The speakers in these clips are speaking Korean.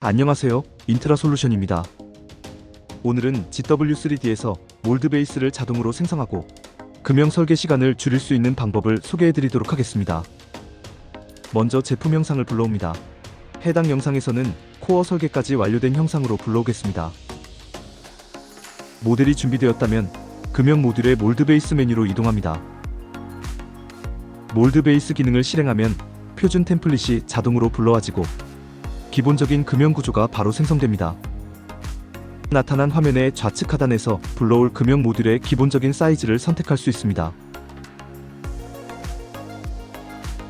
안녕하세요. 인트라 솔루션입니다. 오늘은 GW3D에서 몰드 베이스를 자동으로 생성하고 금형 설계 시간을 줄일 수 있는 방법을 소개해 드리도록 하겠습니다. 먼저 제품 영상을 불러옵니다. 해당 영상에서는 코어 설계까지 완료된 형상으로 불러오겠습니다. 모델이 준비되었다면 금형 모듈의 몰드 베이스 메뉴로 이동합니다. 몰드 베이스 기능을 실행하면 표준 템플릿이 자동으로 불러와지고 기본적인 금형 구조가 바로 생성됩니다. 나타난 화면의 좌측 하단에서 불러올 금형 모듈의 기본적인 사이즈를 선택할 수 있습니다.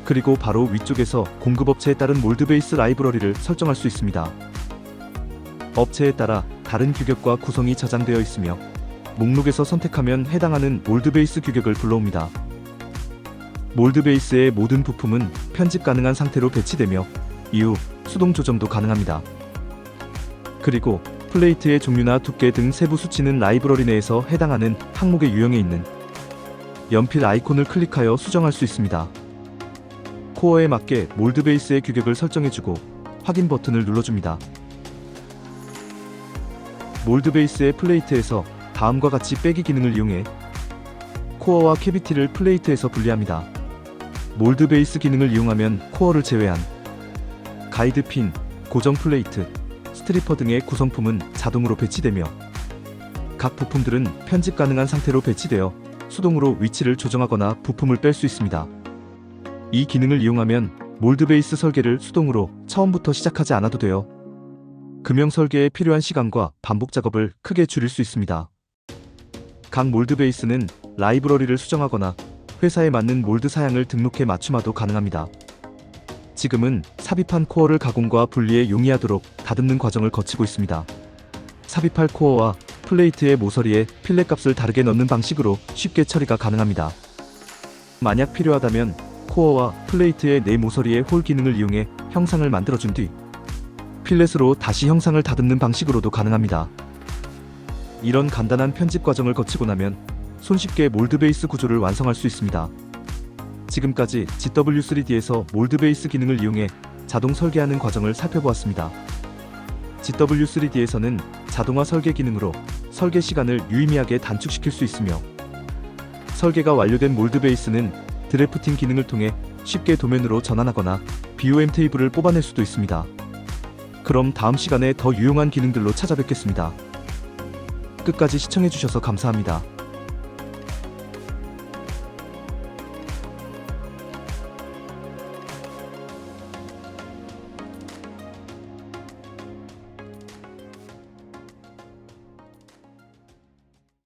그리고 바로 위쪽에서 공급업체에 따른 몰드 베이스 라이브러리를 설정할 수 있습니다. 업체에 따라 다른 규격과 구성이 저장되어 있으며 목록에서 선택하면 해당하는 몰드 베이스 규격을 불러옵니다. 몰드 베이스의 모든 부품은 편집 가능한 상태로 배치되며 이후 수동 조정도 가능합니다. 그리고 플레이트의 종류나 두께 등 세부 수치는 라이브러리 내에서 해당하는 항목의 유형에 있는 연필 아이콘을 클릭하여 수정할 수 있습니다. 코어에 맞게 몰드 베이스의 규격을 설정해주고 확인 버튼을 눌러줍니다. 몰드 베이스의 플레이트에서 다음과 같이 빼기 기능을 이용해 코어와 캐비티를 플레이트에서 분리합니다. 몰드 베이스 기능을 이용하면 코어를 제외한 가이드 핀, 고정 플레이트, 스트리퍼 등의 구성품은 자동으로 배치되며 각 부품들은 편집 가능한 상태로 배치되어 수동으로 위치를 조정하거나 부품을 뺄 수 있습니다. 이 기능을 이용하면 몰드 베이스 설계를 수동으로 처음부터 시작하지 않아도 되어 금형 설계에 필요한 시간과 반복 작업을 크게 줄일 수 있습니다. 각 몰드 베이스는 라이브러리를 수정하거나 회사에 맞는 몰드 사양을 등록해 맞춤화도 가능합니다. 지금은 삽입한 코어를 가공과 분리에 용이하도록 다듬는 과정을 거치고 있습니다. 삽입할 코어와 플레이트의 모서리에 필렛 값을 다르게 넣는 방식으로 쉽게 처리가 가능합니다. 만약 필요하다면 코어와 플레이트의 내 모서리의 홀 기능을 이용해 형상을 만들어준 뒤 필렛으로 다시 형상을 다듬는 방식으로도 가능합니다. 이런 간단한 편집 과정을 거치고 나면 손쉽게 몰드 베이스 구조를 완성할 수 있습니다. 지금까지 GW3D에서 몰드 베이스 기능을 이용해 자동 설계하는 과정을 살펴보았습니다. GW3D에서는 자동화 설계 기능으로 설계 시간을 유의미하게 단축시킬 수 있으며 설계가 완료된 몰드 베이스는 드래프팅 기능을 통해 쉽게 도면으로 전환하거나 BOM 테이블을 뽑아낼 수도 있습니다. 그럼 다음 시간에 더 유용한 기능들로 찾아뵙겠습니다. 끝까지 시청해주셔서 감사합니다.